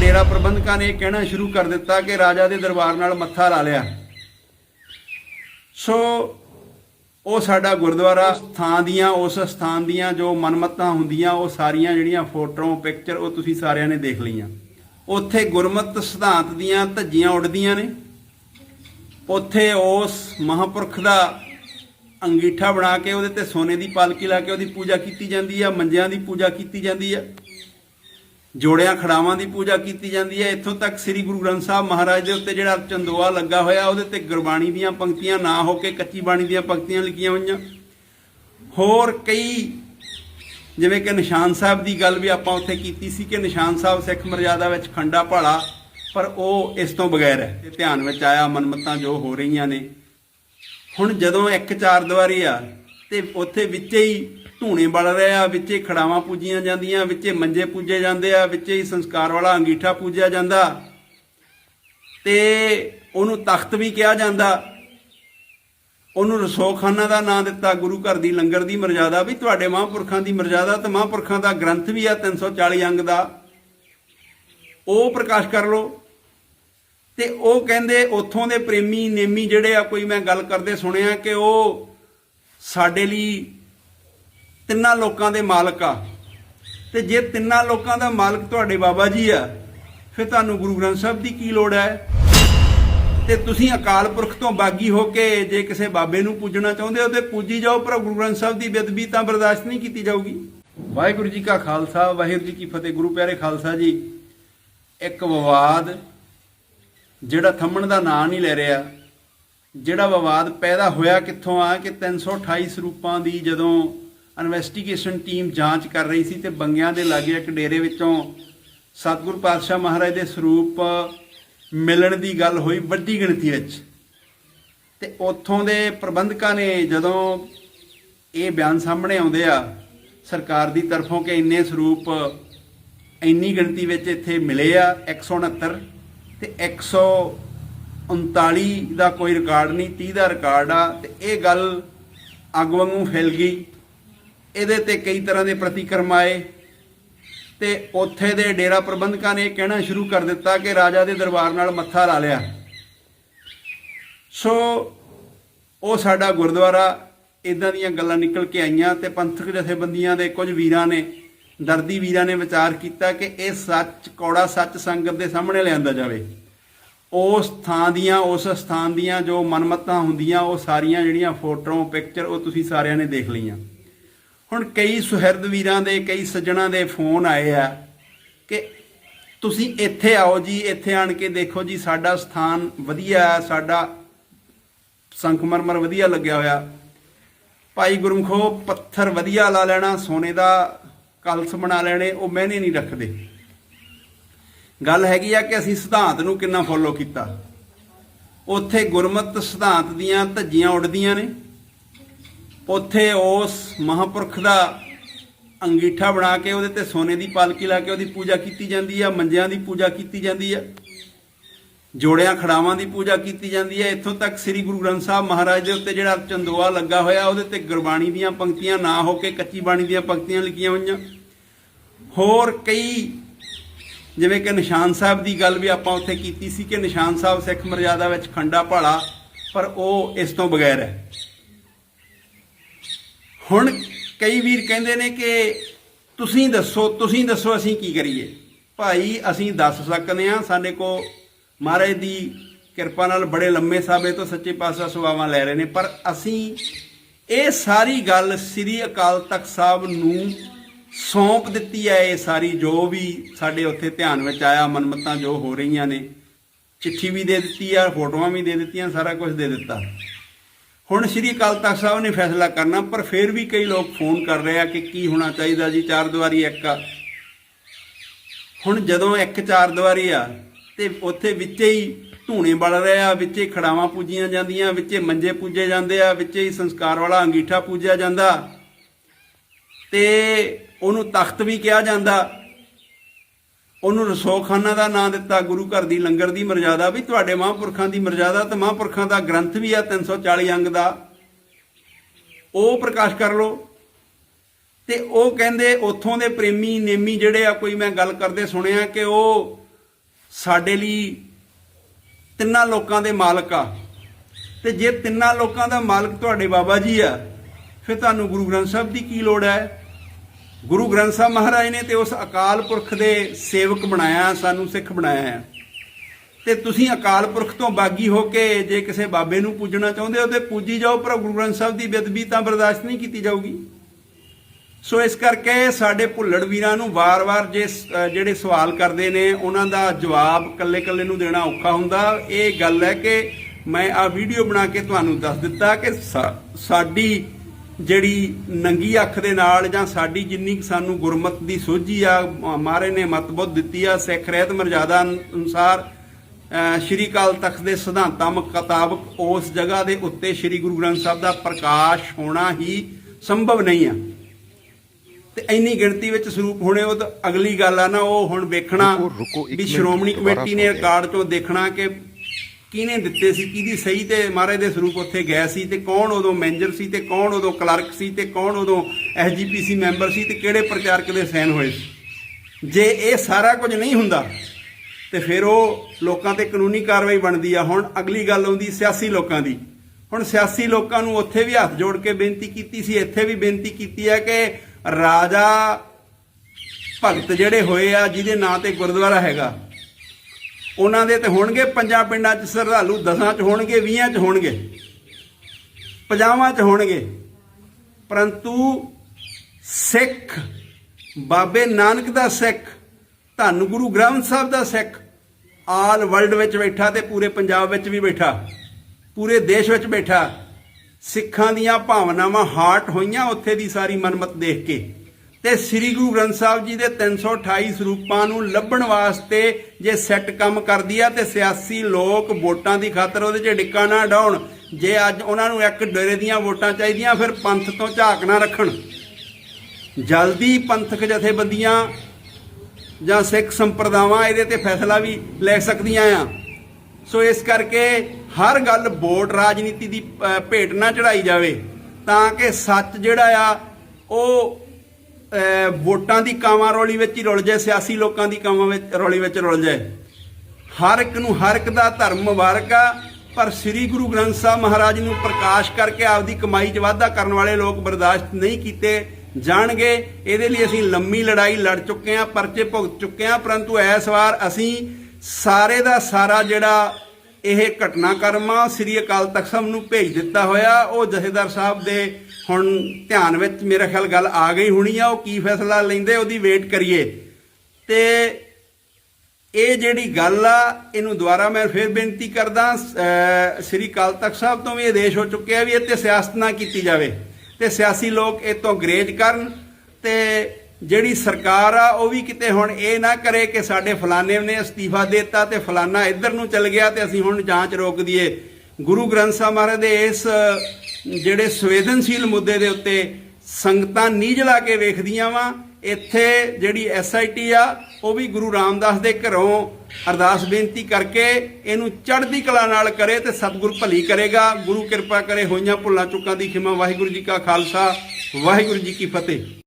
ਡੇਰਾ ਪ੍ਰਬੰਧਕਾਂ ਨੇ ਇਹ ਕਹਿਣਾ ਸ਼ੁਰੂ ਕਰ ਦਿੱਤਾ ਕਿ ਰਾਜਾ ਦੇ ਦਰਬਾਰ ਨਾਲ ਮੱਥਾ ਲਾ ਲਿਆ। ਸੋ ਉਹ ਸਾਡਾ ਗੁਰਦੁਆਰਾ, ਥਾਂ ਦੀਆਂ, ਉਸ ਸਥਾਨ ਦੀਆਂ ਜੋ ਮਨਮਤਾਂ ਹੁੰਦੀਆਂ, ਉਹ ਸਾਰੀਆਂ ਜਿਹੜੀਆਂ ਫੋਟੋਆਂ, ਪਿਕਚਰ, ਉਹ ਤੁਸੀਂ ਸਾਰਿਆਂ ਨੇ ਦੇਖ ਲਈਆਂ। ਉੱਥੇ ਗੁਰਮਤ ਸਿਧਾਂਤ ਦੀਆਂ ਧੱਜੀਆਂ ਉੱਡਦੀਆਂ ਨੇ। ਉੱਥੇ ਉਸ ਮਹਾਪੁਰਖ ਦਾ ਅੰਗੀਠਾ ਬਣਾ ਕੇ ਉਹਦੇ ਤੇ ਸੋਨੇ ਦੀ ਪਾਲਕੀ ਲਾ ਕੇ ਉਹਦੀ ਪੂਜਾ ਕੀਤੀ ਜਾਂਦੀ ਆ, ਮੰਜਿਆਂ ਦੀ ਪੂਜਾ ਕੀਤੀ ਜਾਂਦੀ ਆ। ਜੋੜਿਆਂ ਖੜਾਵਾਂ ਦੀ ਪੂਜਾ ਕੀਤੀ ਜਾਂਦੀ ਹੈ। ਇੱਥੋਂ ਤੱਕ ਸ੍ਰੀ ਗੁਰੂ ਗ੍ਰੰਥ ਸਾਹਿਬ ਮਹਾਰਾਜ ਦੇ ਉੱਤੇ ਜਿਹੜਾ ਚੰਦੋਆ ਲੱਗਾ ਹੋਇਆ, ਉਹਦੇ ਤੇ ਗੁਰਬਾਣੀ ਦੀਆਂ ਪੰਕਤੀਆਂ, ਨਾ ਹੋ ਕੇ ਕੱਚੀ ਬਾਣੀ ਦੀਆਂ ਪੰਕਤੀਆਂ ਲਿਖੀਆਂ ਹੋਈਆਂ। ਹੋਰ ਕਈ, ਜਿਵੇਂ ਕਿ ਨਿਸ਼ਾਨ ਸਾਹਿਬ ਦੀ ਗੱਲ ਵੀ ਆਪਾਂ ਉੱਥੇ ਕੀਤੀ ਸੀ ਕਿ ਨਿਸ਼ਾਨ ਸਾਹਿਬ ਸਿੱਖ ਮਰਜ਼ਾਦਾ ਵਿੱਚ ਖੰਡਾ ਭਾਲਾ, ਪਰ ਉਹ ਇਸ ਤੋਂ ਬਗੈਰ ਹੈ। ਤੇ ਧਿਆਨ ਵਿੱਚ ਆਇਆ, ਮਨਮਤਾਂ ਜੋ ਹੋ ਰਹੀਆਂ ਨੇ। ਹੁਣ ਜਦੋਂ ਇੱਕ ਚਾਰ ਦੀਵਾਰੀ ਆ, ਤੇ ਉੱਥੇ ਵਿੱਚੇ ਹੀ ਧੂਣੇ ਬਲ ਰਹੇ ਆ, ਵਿੱਚੇ ਖੜਾਵਾਂ ਪੂਜੀਆਂ ਜਾਂਦੀਆਂ, ਵਿੱਚੇ ਮੰਜੇ ਪੂਜੇ ਜਾਂਦੇ ਆ, ਵਿੱਚੇ ਹੀ ਸੰਸਕਾਰ ਵਾਲਾ ਅੰਗੀਠਾ ਪੂਜਿਆ ਜਾਂਦਾ। ਤੇ ਉਹਨੂੰ ਤਖਤ ਵੀ ਕਿਹਾ ਜਾਂਦਾ। ਉਹਨੂੰ ਰਸੋਖਾਨਾ ਦਾ ਨਾਂ ਦਿੱਤਾ, ਗੁਰੂ ਘਰ ਦੀ ਲੰਗਰ ਦੀ ਮਰਜ਼ਾਦਾ ਵੀ ਤੁਹਾਡੇ ਮਹਾਂਪੁਰਖਾਂ ਦੀ ਮਰਜ਼ਾਦਾ ਤੇ ਮਹਾਂਪੁਰਖਾਂ ਦਾ ਗ੍ਰੰਥ ਵੀ ਆ 340 ਅੰਗ ਦਾ। ਉਹ ਪ੍ਰਕਾਸ਼ ਕਰ ਲਓ। ਤੇ ਉਹ ਕਹਿੰਦੇ ਉੱਥੋਂ ਦੇ ਪ੍ਰੇਮੀ ਨੇਮੀ ਜਿਹੜੇ ਆ, ਕੋਈ ਮੈਂ ਗੱਲ ਕਰਦੇ ਸੁਣਿਆ ਕਿ ਉਹ ਸਾਡੇ ਲਈ ਤਿੰਨਾਂ ਲੋਕਾਂ ਦੇ ਮਾਲਕ ਆ। ਤੇ ਜੇ ਤਿੰਨਾਂ ਲੋਕਾਂ ਦਾ ਮਾਲਕ ਤੁਹਾਡੇ ਬਾਬਾ ਜੀ ਆ, ਫਿਰ ਤੁਹਾਨੂੰ ਗੁਰੂ ਗ੍ਰੰਥ ਸਾਹਿਬ ਦੀ ਕੀ ਲੋੜ ਹੈ? ਤੇ ਤੁਸੀਂ ਅਕਾਲ ਪੁਰਖ ਤੋਂ ਬਾਗੀ ਹੋ ਕੇ ਜੇ ਕਿਸੇ ਬਾਬੇ ਨੂੰ ਪੂਜਣਾ ਚਾਹੁੰਦੇ ਹੋ ਤੇ ਪੂਜੀ ਜਾਓ, ਪਰ ਗੁਰੂ ਗ੍ਰੰਥ ਸਾਹਿਬ ਦੀ ਬੇਦਬੀ ਤਾਂ ਬਰਦਾਸ਼ਤ ਨਹੀਂ ਕੀਤੀ ਜਾਊਗੀ। ਵਾਹਿਗੁਰੂ ਜੀ ਕਾ ਖਾਲਸਾ, ਵਾਹਿਗੁਰੂ ਜੀ ਕੀ ਫਤਿਹ। ਗੁਰੂ ਪਿਆਰੇ ਖਾਲਸਾ ਜੀ, ਇੱਕ ਵਿਵਾਦ ਜਿਹੜਾ ਥੰਮਣ ਦਾ ਨਾਂ ਨਹੀਂ ਲੈ ਰਿਹਾ, ਜਿਹੜਾ ਵਿਵਾਦ ਪੈਦਾ ਹੋਇਆ ਕਿੱਥੋਂ ਆ ਕਿ 328 ਸਰੂਪਾਂ ਦੀ ਜਦੋਂ ਇਨਵੈਸਟੀਗੇਸ਼ਨ ਟੀਮ ਜਾਂਚ ਕਰ ਰਹੀ ਸੀ ਤੇ ਬੰਗਿਆਂ ਦੇ ਲਾਗੇ ਇੱਕ ਡੇਰੇ ਵਿੱਚੋਂ ਸਤਿਗੁਰ ਪਾਤਸ਼ਾਹ ਮਹਾਰਾਜ ਦੇ ਸਰੂਪ ਮਿਲਣ ਦੀ ਗੱਲ ਹੋਈ ਵੱਡੀ ਗਿਣਤੀ ਵਿੱਚ। ਤੇ ਉੱਥੋਂ ਦੇ ਪ੍ਰਬੰਧਕਾਂ ਨੇ ਜਦੋਂ ਇਹ ਬਿਆਨ ਸਾਹਮਣੇ ਆਉਂਦੇ ਆ, ਸਰਕਾਰ ਦੀ ਤਰਫੋਂ ਕਿ ਇੰਨੇ ਸਰੂਪ ਇੰਨੀ ਗਿਣਤੀ ਵਿੱਚ ਇੱਥੇ ਮਿਲੇ ਆ 169 ਤੇ 139 ਦਾ ਕੋਈ ਰਿਕਾਰਡ ਨਹੀਂ 30 ਦਾ ਰਿਕਾਰਡ ਆ ਤੇ ਇਹ ਗੱਲ ਅੱਗ ਵਾਂਗੂ ਫੈਲ ਗਈ। ਇਹਦੇ ਤੇ ਕਈ ਤਰ੍ਹਾਂ ਦੇ ਪ੍ਰਤੀਕਰਮ ਆਏ ਤੇ ਉੱਥੇ ਦੇ ਡੇਰਾ ਪ੍ਰਬੰਧਕਾਂ ਨੇ ਇਹ ਕਹਿਣਾ ਸ਼ੁਰੂ ਕਰ ਦਿੱਤਾ ਕਿ ਰਾਜਾ ਦੇ ਦਰਬਾਰ ਨਾਲ ਮੱਥਾ ਲਾ ਲਿਆ। ਸੋ ਉਹ ਸਾਡਾ ਗੁਰਦੁਆਰਾ ਇਦਾਂ ਦੀਆਂ ਗੱਲਾਂ ਨਿਕਲ ਕੇ ਆਈਆਂ ਤੇ ਪੰਥਕ ਜਥੇਬੰਦੀਆਂ ਦੇ ਕੁਝ ਵੀਰਾਂ ਨੇ, ਦਰਦੀ ਵੀਰਾਂ ਨੇ ਵਿਚਾਰ ਕੀਤਾ ਕਿ ਇਹ ਸੱਚ, ਕੌੜਾ ਸੱਚ ਸੰਗਤ ਦੇ ਸਾਹਮਣੇ ਲਿਆਂਦਾ ਜਾਵੇ। ਉਸ ਥਾਂ ਦੀਆਂ, ਉਸ ਸਥਾਨ ਦੀਆਂ ਜੋ ਮਨਮਤਾਂ ਹੁੰਦੀਆਂ, ਉਹ ਸਾਰੀਆਂ ਜਿਹੜੀਆਂ ਫੋਟੋਆਂ, ਪਿਕਚਰ ਉਹ ਤੁਸੀਂ ਸਾਰਿਆਂ ਨੇ ਦੇਖ ਲਈਆਂ। ਹੁਣ ਕਈ ਸੁਹਿਰਦ ਵੀਰਾਂ ਦੇ, ਕਈ ਸੱਜਣਾ ਦੇ ਫੋਨ ਆਏ ਆ ਕਿ ਤੁਸੀਂ ਇੱਥੇ ਆਓ ਜੀ, ਇੱਥੇ ਆਣ ਕੇ ਦੇਖੋ ਜੀ, ਸਾਡਾ ਸਥਾਨ ਵਧੀਆ, ਸਾਡਾ ਸੰਖਮਰਮਰ ਵਧੀਆ ਲੱਗਿਆ ਹੋਇਆ। ਭਾਈ ਗੁਰਮਖੋ, ਪੱਥਰ ਵਧੀਆ ਲਾ ਲੈਣਾ, ਸੋਨੇ ਦਾ ਕਲਸ ਬਣਾ ਲੈਣੇ, ਉਹ ਮਹਿਨੇ ਨਹੀਂ ਰੱਖਦੇ। ਗੱਲ ਹੈਗੀ ਆ ਕਿ ਅਸੀਂ ਸਿਧਾਂਤ ਨੂੰ ਕਿੰਨਾ ਫੋਲੋ ਕੀਤਾ। ਉੱਥੇ ਗੁਰਮਤ ਸਿਧਾਂਤ ਦੀਆਂ ਧੱਜੀਆਂ ਉੱਡਦੀਆਂ ਨੇ। ਉੱਥੇ ਉਸ ਮਹਾਪੁਰਖ ਦਾ ਅੰਗੀਠਾ ਬਣਾ ਕੇ ਉਹਦੇ ਤੇ ਸੋਨੇ ਦੀ ਪਾਲਕੀ ਲਾ ਕੇ ਉਹਦੀ ਪੂਜਾ ਕੀਤੀ ਜਾਂਦੀ ਆ, ਮੰਜਿਆਂ ਦੀ ਪੂਜਾ ਕੀਤੀ ਜਾਂਦੀ ਆ, ਜੋੜਿਆਂ ਖੜਾਵਾਂ ਦੀ ਪੂਜਾ ਕੀਤੀ ਜਾਂਦੀ ਹੈ ਇੱਥੋਂ ਤੱਕ ਸ੍ਰੀ ਗੁਰੂ ਗ੍ਰੰਥ ਸਾਹਿਬ ਮਹਾਰਾਜ ਦੇ ਉੱਤੇ ਜਿਹੜਾ ਚੰਦੋਆ ਲੱਗਾ ਹੋਇਆ, ਉਹਦੇ ਤੇ ਗੁਰਬਾਣੀ ਦੀਆਂ ਪੰਕਤੀਆਂ, ਨਾ ਹੋ ਕੇ ਕੱਚੀ ਬਾਣੀ ਦੀਆਂ ਪੰਕਤੀਆਂ ਲਿਖੀਆਂ ਹੋਈਆਂ। ਹੋਰ ਕਈ, ਜਿਵੇਂ ਕਿ ਨਿਸ਼ਾਨ ਸਾਹਿਬ ਦੀ ਗੱਲ ਵੀ ਆਪਾਂ ਉੱਥੇ ਕੀਤੀ ਸੀ ਕਿ ਨਿਸ਼ਾਨ ਸਾਹਿਬ ਸਿੱਖ ਮਰਜ਼ਾਦਾ ਵਿੱਚ ਖੰਡਾ ਭਾਲਾ, ਪਰ ਉਹ ਇਸ ਤੋਂ ਬਗੈਰ ਹੈ। ਹੁਣ ਕਈ ਵੀਰ ਕਹਿੰਦੇ ਨੇ ਕਿ ਤੁਸੀਂ ਦੱਸੋ ਤੁਸੀਂ ਦੱਸੋ ਅਸੀਂ ਕੀ ਕਰੀਏ? ਭਾਈ, ਅਸੀਂ ਦੱਸ ਸਕਦੇ ਹਾਂ, ਸਾਡੇ ਕੋ ਮਹਾਰਾਜ ਦੀ ਕਿਰਪਾ ਨਾਲ ਬੜੇ ਲੰਮੇ ਸਾਬੇ ਤੋਂ ਸੱਚੇ ਪਾਤਸ਼ਾਹ ਸੇਵਾਵਾਂ ਲੈ ਰਹੇ ਨੇ, ਪਰ ਅਸੀਂ ਇਹ ਸਾਰੀ ਗੱਲ ਸ੍ਰੀ ਅਕਾਲ ਤਖਤ ਸਾਹਿਬ ਨੂੰ ਸੌਂਪ ਦਿੱਤੀ ਹੈ, ਇਹ ਸਾਰੀ ਜੋ ਵੀ ਸਾਡੇ ਉੱਥੇ ਧਿਆਨ ਵਿੱਚ ਆਇਆ, ਮਨਮਤਾਂ ਜੋ ਹੋ ਰਹੀਆਂ ਨੇ, ਚਿੱਠੀ ਵੀ ਦੇ ਦਿੱਤੀ ਆ, ਫੋਟੋਆਂ ਵੀ ਦੇ ਦਿੱਤੀਆਂ, ਸਾਰਾ ਕੁਝ ਦੇ ਦਿੱਤਾ। ਹੁਣ ਸ੍ਰੀ ਅਕਾਲ ਤਖਤ ਸਾਹਿਬ ਨੇ ਫੈਸਲਾ ਕਰਨਾ, ਪਰ ਫਿਰ ਵੀ ਕਈ ਲੋਕ ਫੋਨ ਕਰ ਰਹੇ ਆ ਕਿ ਕੀ ਹੋਣਾ ਚਾਹੀਦਾ ਜੀ, ਚਾਰ ਦੁਆਰੀ ਇੱਕ ਆ। ਹੁਣ ਜਦੋਂ ਇੱਕ ਚਾਰ ਦੁਆਰੀ ਆ, ਤੇ ਉੱਥੇ ਵਿੱਚੇ ਹੀ ਧੂਣੇ ਬਲ ਰਹੇ ਆ, ਵਿੱਚੇ ਖੜਾਵਾਂ ਪੂਜੀਆਂ ਜਾਂਦੀਆਂ, ਵਿੱਚੇ ਮੰਜੇ ਪੂਜੇ ਜਾਂਦੇ ਆ, ਵਿੱਚੇ ਹੀ ਸੰਸਕਾਰ ਵਾਲਾ ਅੰਗੀਠਾ ਪੂਜਿਆ ਜਾਂਦਾ। ਤੇ ਉਹਨੂੰ ਤਖਤ ਵੀ ਕਿਹਾ ਜਾਂਦਾ। ਉਹਨੂੰ ਰਸੋਖਾਨਾ ਦਾ ਨਾਂ ਦਿੱਤਾ, ਗੁਰੂ ਘਰ ਦੀ ਲੰਗਰ ਦੀ ਮਰਜ਼ਾਦਾ ਵੀ ਤੁਹਾਡੇ ਮਹਾਂਪੁਰਖਾਂ ਦੀ ਮਰਜ਼ਾਦਾ ਤੇ ਮਹਾਂਪੁਰਖਾਂ ਦਾ ਗ੍ਰੰਥ ਵੀ ਆ 340 ਅੰਗ ਦਾ। ਉਹ ਪ੍ਰਕਾਸ਼ ਕਰ ਲਓ। ਤੇ ਉਹ ਕਹਿੰਦੇ ਉੱਥੋਂ ਦੇ ਪ੍ਰੇਮੀ, ਨੇਮੀ ਜਿਹੜੇ ਆ, ਕੋਈ ਮੈਂ ਗੱਲ ਕਰਦੇ ਸੁਣਿਆ ਕਿ ਉਹ ਸਾਡੇ ਲਈ ਤਿੰਨਾਂ ਲੋਕਾਂ ਦੇ ਮਾਲਕ ਆ। ਤੇ ਜੇ ਤਿੰਨਾਂ ਲੋਕਾਂ ਦਾ ਮਾਲਕ ਤੁਹਾਡੇ ਬਾਬਾ ਜੀ ਆ, ਫਿਰ ਤੁਹਾਨੂੰ ਗੁਰੂ ਗ੍ਰੰਥ ਸਾਹਿਬ ਦੀ ਕੀ ਲੋੜ ਹੈ? ਗੁਰੂ ਗ੍ਰੰਥ ਸਾਹਿਬ ਮਹਾਰਾਜ ਨੇ ਤੇ ਉਸ ਅਕਾਲ ਪੁਰਖ ਦੇ ਸੇਵਕ ਬਣਾਇਆ, ਸਾਨੂੰ ਸਿੱਖ ਬਣਾਇਆ ਹੈ। ਤੇ ਤੁਸੀਂ ਅਕਾਲ ਪੁਰਖ ਤੋਂ ਬਾਗੀ ਹੋ ਕੇ ਜੇ ਕਿਸੇ ਬਾਬੇ ਨੂੰ ਪੂਜਣਾ ਚਾਹੁੰਦੇ ਹੋ ਤੇ ਪੂਜੀ ਜਾਓ, ਪਰ ਗੁਰੂ ਗ੍ਰੰਥ ਸਾਹਿਬ ਦੀ ਬੇਅਦਬੀ ਤਾਂ ਬਰਦਾਸ਼ਤ ਨਹੀਂ ਕੀਤੀ ਜਾਊਗੀ। ਸੋ ਇਸ ਕਰਕੇ ਸਾਡੇ ਭੁੱਲੜ ਵੀਰਾਂ ਨੂੰ ਵਾਰ-ਵਾਰ ਜੇ ਜਿਹੜੇ ਸਵਾਲ ਕਰਦੇ ਨੇ, ਉਹਨਾਂ ਦਾ ਜਵਾਬ ਕੱਲੇ-ਕੱਲੇ ਨੂੰ ਦੇਣਾ ਔਖਾ ਹੁੰਦਾ। ਇਹ ਗੱਲ ਹੈ ਕਿ ਮੈਂ ਆ ਵੀਡੀਓ ਬਣਾ ਕੇ ਤੁਹਾਨੂੰ ਦੱਸ ਦਿੱਤਾ ਕਿ ਸਾਡੀ ਜਿਹੜੀ ਨੰਗੀ ਅੱਖ ਦੇ ਨਾਲ ਜਾਂ ਸਾਡੀ ਜਿੰਨੀ ਸਾਨੂੰ ਗੁਰਮਤ ਦੀ ਸੋਝੀ ਆ ਮ- ਮਹਾਰਾਜ ਨੇ ਮਤਬੁੱਧ ਦਿੱਤੀ ਆ ਸਿੱਖ ਰਹਿਤ ਮਰਜ਼ਾਦਾ ਅਨ- ਅਨੁਸਾਰ ਸ਼੍ਰੀ ਕਾਲ ਤਖਤ ਦੇ ਸਿਧਾਂਤਾਂ ਮੁਤਾਬਕ ਉਸ ਜਗ੍ਹਾ ਦੇ ਉੱਤੇ ਸ਼੍ਰੀ ਗੁਰੂ ਗ੍ਰੰਥ ਸਾਹਿਬ ਦਾ ਪ੍ਰਕਾਸ਼ ਹੋਣਾ ਹੀ ਸੰਭਵ ਨਹੀਂ ਆ। ਤੇ ਇੰਨੀ ਗਿਣਤੀ ਵਿੱਚ ਸਰੂਪ ਹੋਣੇ ਉਹ ਤਾਂ ਅਗਲੀ ਗੱਲ ਆ ਨਾ ਉਹ ਹੁਣ ਵੇਖਣਾ ਵੀ ਸ਼੍ਰੋਮਣੀ ਕਮੇਟੀ ਨੇ ਰਿਕਾਰਡ ਚੋਂ ਦੇਖਣਾ ਕਿ ਕਿਹਨੇ ਦਿੱਤੇ ਸੀ? ਕਿਹਦੀ ਸਹੀ ਤੇ ਮਹਾਰਾਜ ਦੇ ਸਰੂਪ ਉੱਥੇ ਗਏ ਸੀ? ਤੇ ਕੌਣ ਉਦੋਂ ਮੈਨੇਜਰ ਸੀ? ਤੇ ਕੌਣ ਉਦੋਂ ਕਲਰਕ ਸੀ? ਤੇ ਕੌਣ ਉਦੋਂ ਐਸਜੀਪੀਸੀ ਮੈਂਬਰ ਸੀ? ਤੇ ਕਿਹੜੇ ਪ੍ਰਚਾਰਕ ਦੇ ਸਾਈਨ ਹੋਏ ਸੀ? ਜੇ ਇਹ ਸਾਰਾ ਕੁਝ ਨਹੀਂ ਹੁੰਦਾ, ਤੇ ਫਿਰ ਉਹ ਲੋਕਾਂ ਤੇ ਕਾਨੂੰਨੀ ਕਾਰਵਾਈ ਬਣਦੀ ਆ। ਹੁਣ ਅਗਲੀ ਗੱਲ ਆਉਂਦੀ ਸਿਆਸੀ ਲੋਕਾਂ ਦੀ। ਹੁਣ ਸਿਆਸੀ ਲੋਕਾਂ ਨੂੰ ਉੱਥੇ ਵੀ ਹੱਥ ਜੋੜ ਕੇ ਬੇਨਤੀ ਕੀਤੀ ਸੀ। ਇੱਥੇ ਵੀ ਬੇਨਤੀ ਕੀਤੀ ਹੈ ਕਿ ਰਾਜਾ ਭਗਤ ਜਿਹੜੇ ਹੋਏ ਆ, ਜਿਹਦੇ ਨਾਂ ਤੇ ਗੁਰਦੁਆਰਾ ਹੈਗਾ ਉਹਨਾਂ ਦੇ ਤੇ ਹੋਣਗੇ, ਪੰਜਾਂ ਪਿੰਡਾਂ 'ਚ ਸ਼ਰਧਾਲੂ, ਦਸਾਂ 'ਚ ਹੋਣਗੇ 20 'ਚ ਹੋਣਗੇ ਪੰਜਾਵਾਂ 'ਚ ਹੋਣਗੇ। ਪਰੰਤੂ ਸਿੱਖ, ਬਾਬੇ ਨਾਨਕ ਦਾ ਸਿੱਖ, ਧੰਨ ਗੁਰੂ ਗ੍ਰੰਥ ਸਾਹਿਬ ਦਾ ਸਿੱਖ, ਆਲ ਵਰਲਡ ਵਿੱਚ ਬੈਠਾ ਤੇ ਪੂਰੇ ਪੰਜਾਬ ਵਿੱਚ ਵੀ ਬੈਠਾ, ਪੂਰੇ ਦੇਸ਼ ਵਿੱਚ ਬੈਠਾ, ਸਿੱਖਾਂ ਦੀਆਂ ਭਾਵਨਾਵਾਂ ਹਾਰਟ ਹੋਈਆਂ ਉੱਥੇ ਦੀ ਸਾਰੀ ਮਨਮਤ ਦੇਖ ਕੇ। ਤੇ ਸ੍ਰੀ ਗੁਰੂ ਗ੍ਰੰਥ ਸਾਹਿਬ ਜੀ ਦੇ 328 ਸਰੂਪਾਂ ਨੂੰ ਲੱਭਣ ਵਾਸਤੇ ਜੇ ਸੈੱਟ ਕੰਮ ਕਰਦੀ ਆ ਤੇ ਸਿਆਸੀ ਲੋਕ ਵੋਟਾਂ ਦੀ ਖਾਤਰ ਉਹਦੇ 'ਚ ਡਿੱਕਾ ਨਾ ਡਾਉਣ, ਜੇ ਅੱਜ ਉਹਨਾਂ ਨੂੰ ਇੱਕ ਡੇਰੇ ਦੀਆਂ ਵੋਟਾਂ ਚਾਹੀਦੀਆਂ, ਫਿਰ ਪੰਥ ਤੋਂ ਝਾਕ ਨਾ ਰੱਖਣ। ਜਲਦੀ ਪੰਥਕ ਜਥੇਬੰਦੀਆਂ ਜਾਂ ਸਿੱਖ ਸੰਪਰਦਾਵਾਂ ਇਹਦੇ ਤੇ ਫੈਸਲਾ ਵੀ ਲੈ ਸਕਦੀਆਂ ਆ। ਸੋ ਇਸ ਕਰਕੇ ਹਰ ਗੱਲ ਵੋਟ ਰਾਜਨੀਤੀ ਦੀ ਭੇਟ ਨਾ ਚੜਾਈ ਜਾਵੇ, ਤਾਂ ਕਿ ਸੱਚ ਜਿਹੜਾ ਆ, ਉਹ ਵੋਟਾਂ ਦੀ ਕਾਵਾਂ ਰੌਲੀ ਵਿੱਚ ਹੀ ਰੁਲ ਜਾਏ, ਸਿਆਸੀ ਲੋਕਾਂ ਦੀ ਕਾਵਾਂ ਵਿੱਚ, ਰੌਲੀ ਵਿੱਚ ਰੁਲ ਜਾਏ। ਹਰ ਇੱਕ ਨੂੰ, ਹਰ ਇੱਕ ਦਾ ਧਰਮ ਮੁਬਾਰਕ ਆ, ਪਰ ਸ੍ਰੀ ਗੁਰੂ ਗ੍ਰੰਥ ਸਾਹਿਬ ਮਹਾਰਾਜ ਨੂੰ ਪ੍ਰਕਾਸ਼ ਕਰਕੇ ਆਪਦੀ ਕਮਾਈ 'ਚ ਵਾਧਾ ਕਰਨ ਵਾਲੇ ਲੋਕ ਬਰਦਾਸ਼ਤ ਨਹੀਂ ਕੀਤੇ ਜਾਣਗੇ। ਇਹਦੇ ਲਈ ਅਸੀਂ ਲੰਮੀ ਲੜਾਈ ਲੜ ਚੁੱਕੇ ਹਾਂ, ਪਰਚੇ ਭੁਗਤ ਚੁੱਕੇ ਹਾਂ, ਪਰੰਤੂ ਇਸ ਵਾਰ ਅਸੀਂ ਸਾਰੇ ਦਾ ਸਾਰਾ ਜਿਹੜਾ ਇਹ ਘਟਨਾਕ੍ਰਮ ਆ ਸ੍ਰੀ ਅਕਾਲ ਤਖਤ ਸਾਹਿਬ ਨੂੰ ਭੇਜ ਦਿੱਤਾ ਹੋਇਆ। ਉਹ ਜਥੇਦਾਰ ਸਾਹਿਬ ਦੇ ਹੁਣ ਧਿਆਨ ਵਿੱਚ ਮੇਰਾ ਖਿਆਲ ਗੱਲ ਆ ਗਈ ਹੋਣੀ ਆ। ਉਹ ਕੀ ਫੈਸਲਾ ਲੈਂਦੇ, ਉਹਦੀ ਵੇਟ ਕਰੀਏ। ਤੇ ਇਹ ਜਿਹੜੀ ਗੱਲ ਆ, ਇਹਨੂੰ ਦੁਬਾਰਾ ਮੈਂ ਫਿਰ ਬੇਨਤੀ ਕਰਦਾ ਸ੍ਰੀ ਅਕਾਲ ਤਖਤ ਸਾਹਿਬ ਤੋਂ ਵੀ ਆਦੇਸ਼ ਹੋ ਚੁੱਕਿਆ ਵੀ ਇਹ ਇੱਥੇ ਸਿਆਸਤ ਨਾ ਕੀਤੀ ਜਾਵੇ। ਤੇ ਸਿਆਸੀ ਲੋਕ ਇਹ ਤੋਂ ਗਰੇਜ ਕਰਨ ਤੇ ਜਿਹੜੀ ਸਰਕਾਰ ਆ, ਉਹ ਵੀ ਕਿਤੇ ਹੁਣ ਇਹ ਨਾ ਕਰੇ ਕਿ ਸਾਡੇ ਫਲਾਣੇ ਨੇ ਅਸਤੀਫਾ ਦਿੱਤਾ ਤੇ ਫਲਾਣਾ ਇੱਧਰ ਨੂੰ ਚਲ ਗਿਆ ਤੇ ਅਸੀਂ ਹੁਣ ਜਾਂਚ ਰੋਕ ਦਈਏ। ਗੁਰੂ ਗ੍ਰੰਥ ਸਾਹਿਬ ਮਹਾਰਾਜ ਦੇ ਇਸ, ਜਿਹੜੇ ਸੰਵੇਦਨਸ਼ੀਲ ਮੁੱਦੇ ਦੇ ਉੱਤੇ ਸੰਗਤਾਂ ਨੀਝ ਲਾ ਕੇ ਵੇਖਦੀਆਂ ਵਾ। ਇੱਥੇ ਜਿਹੜੀ ਐਸਆਈਟੀ ਆ, ਉਹ ਵੀ ਗੁਰੂ ਰਾਮਦਾਸ ਦੇ ਘਰੋਂ ਅਰਦਾਸ ਬੇਨਤੀ ਕਰਕੇ ਇਹਨੂੰ ਚੜ੍ਹਦੀ ਕਲਾ ਨਾਲ ਕਰੇ ਤੇ ਸਤਿਗੁਰ ਭਲੀ ਕਰੇਗਾ। ਗੁਰੂ ਕਿਰਪਾ ਕਰੇ ਹੋਈਆਂ ਭੁੱਲਾਂ ਚੁੱਕਾਂ ਦੀ ਖਿਮਾ। ਵਾਹਿਗੁਰੂ ਜੀ ਕਾ ਖਾਲਸਾ, ਵਾਹਿਗੁਰੂ ਜੀ ਕੀ ਫਤਿਹ।